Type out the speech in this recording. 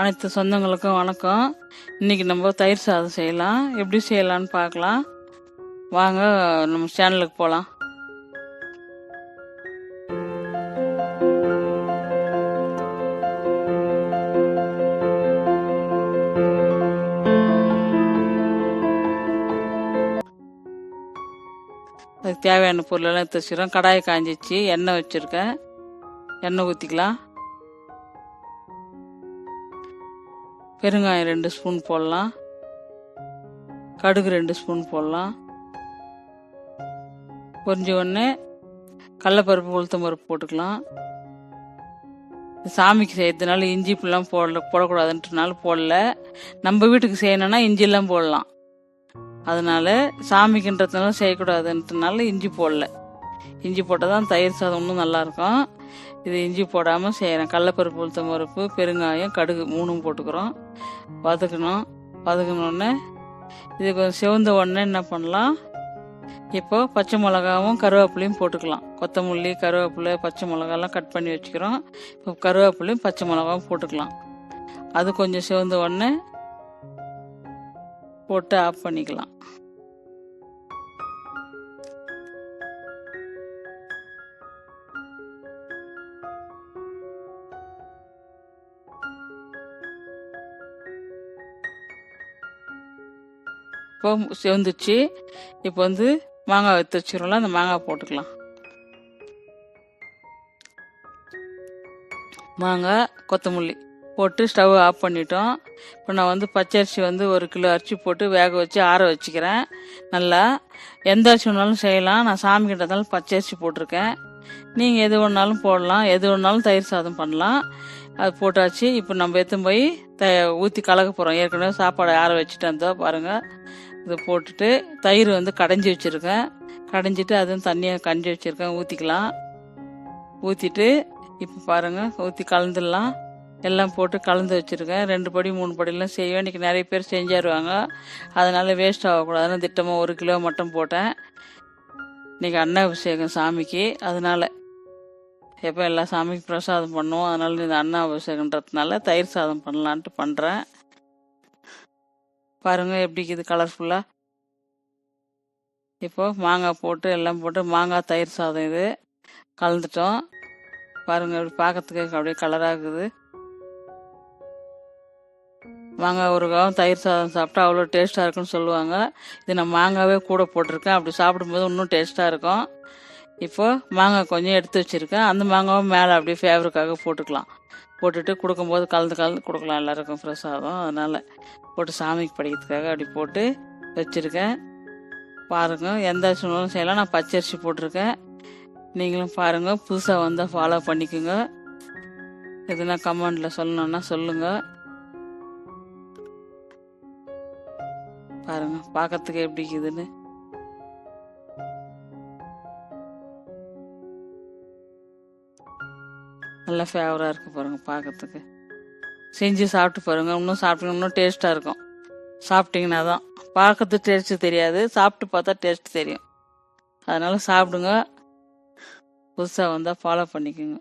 அனைத்து சொந்தங்களுக்கும் வணக்கம். இன்னைக்கு நம்ம தயிர் சாதம் செய்யலாம். எப்படி செய்யலாம்னு பார்க்கலாம். வாங்க நம்ம சேனலுக்கு போகலாம் அதுக்கு தேவையான பொருளெல்லாம் எடுத்து வச்சுக்கிறோம் கடாயை காஞ்சிச்சு எண்ணெய் வச்சுருக்கேன். எண்ணெய் ஊற்றிக்கலாம் பெருங்காயம் ரெண்டு ஸ்பூன் போடலாம். கடுகு ரெண்டு ஸ்பூன் போடலாம். பொரிஞ்ச உடனே கடலப்பருப்பு உளுத்தம் பருப்பு போட்டுக்கலாம். சாமிக்கு செய்யறதுனால இஞ்சி இப்படிலாம் போடல போடக்கூடாதுன்றனால போடல. நம்ம வீட்டுக்கு செய்யணும்னா இஞ்சிலாம் போடலாம். அதனால சாமிக்குன்றதுனால செய்யக்கூடாதுன்றதுனால இஞ்சி போடல. இஞ்சி போட்டால் தான் தயிர் சாதம் இன்னும் நல்லாயிருக்கும். இது இஞ்சி போடாமல் செய்கிறேன் கடலப்பருப்பு உளுத்தம் பருப்பு பெருங்காயம் கடுகு மூணும் போட்டுக்கிறோம். வதக்கணும். வதக்கினோடனே இது கொஞ்சம் சிவந்த உடனே என்ன பண்ணலாம்? இப்போ பச்சை மிளகாவும் கருவேப்பிலையும் போட்டுக்கலாம். கொத்தமல்லி கருவேப்பிலை பச்சை மிளகாலாம் கட் பண்ணி வச்சுக்கிறோம். இப்போ கருவேப்பிலையும் பச்சை மிளகாவும் போட்டுக்கலாம். அது கொஞ்சம் சிவந்த உடனே போட்டு ஆஃப் பண்ணிக்கலாம். இப்போ செவந்துச்சு இப்போ வந்து மாங்காய் எடுத்து வச்சுருவோம்ல அந்த மாங்காய் போட்டுக்கலாம். மாங்காய் கொத்தமல்லி போட்டு ஸ்டவ் ஆஃப் பண்ணிட்டோம். இப்போ நான் வந்து பச்சரிசி வந்து ஒரு கிலோ அரிசி போட்டு வேக வச்சு ஆற வச்சுக்கிறேன். நல்லா எந்த அரிசி வேணாலும் செய்யலாம். நான் சாமி கிட்டதாலும் பச்சரிசி போட்டிருக்கேன். நீங்கள் எது வேணாலும் போடலாம். எது வேணாலும் தயிர் சாதம் பண்ணலாம். அது போட்டாச்சு. இப்போ நம்ம எடுத்துன்னு போய் த ஊற்றி கலக்க போகிறோம் ஏற்கனவே சாப்பாடு ஆற வச்சுட்டு வந்தோம். பாருங்கள் இதை போட்டுட்டு தயிர் வந்து கடைஞ்சி வச்சுருக்கேன். கடைஞ்சிட்டு அதுவும் தண்ணியை கஞ்சி வச்சுருக்கேன். ஊற்றிக்கலாம் ஊற்றிட்டு இப்போ பாருங்கள் ஊற்றி கலந்துடலாம். எல்லாம் போட்டு கலந்து வச்சுருக்கேன். ரெண்டு படி மூணு படிலாம் செய்வேன். இன்றைக்கி நிறைய பேர் செஞ்சாருவாங்க. அதனால் வேஸ்ட் ஆகக்கூடாதுன்னு திட்டமாக ஒரு கிலோ மட்டும் போட்டேன். இன்றைக்கி அன்னாபிஷேகம் சாமிக்கு. அதனால் எப்போ எல்லா சாமிக்கு பிரசாதம் பண்ணுவோம். அதனால் இந்த அன்னாபிஷேகன்றதுனால தயிர் சாதம் பண்ணலான்ட்டு பண்ணுறேன் பாருங்க எப்படி இருக்குது கலர்ஃபுல்லாக இப்போ மாங்காய் போட்டு எல்லாம் போட்டு மாங்காய் தயிர் சாதம் இது. கலந்துட்டோம். பாருங்க இப்படி பார்க்கறதுக்கு அப்படியே கலராக இருக்குது. மாங்காய் ஊறுகாவும் தயிர் சாதம் சாப்பிட்டா அவ்வளோ டேஸ்ட்டாக இருக்குன்னு சொல்லுவாங்க. இது நான் மாங்காவே கூட போட்டிருக்கேன். அப்படி சாப்பிடும்போது இன்னும் டேஸ்ட்டாக இருக்கும். இப்போ மாங்காய் கொஞ்சம் எடுத்து வச்சுருக்கேன். அந்த மாங்காவும் மேலே அப்படியே ஃபேவருக்காக போட்டுக்கலாம். போட்டுட்டு கொடுக்கும்போது கலந்து கலந்து கொடுக்கலாம். எல்லாருக்கும் பிரசாதம் அதனால் போட்டு சாமிக்கு படிக்கிறதுக்காக அப்படி போட்டு வச்சுருக்கேன். பாருங்கள் எந்த அரிசி செய்யலாம். நான் பச்சரிசி போட்டிருக்கேன். நீங்களும் பாருங்கள் புதுசாக வந்தால் ஃபாலோ பண்ணிக்கோங்க. எதுனா கமெண்டில் சொல்லணுன்னா சொல்லுங்கள் பாருங்கள் பார்க்கறதுக்கு எப்படி இருக்குதுன்னு. நல்லா ஃபேவராக இருக்கு பாருங்க பார்க்கறதுக்கு செஞ்சு சாப்பிட்டு பாருங்க. இன்னும் சாப்பிட்டீங்க இன்னும் டேஸ்ட்டாக இருக்கும். சாப்பிட்டீங்கன்னா தான். பார்க்கறதுக்கு டேஸ்ட்டு தெரியாது. சாப்பிட்டு பார்த்தா டேஸ்ட் தெரியும். அதனால சாப்பிடுங்க. புதுசாக வந்தால் ஃபாலோ பண்ணிக்கோங்க.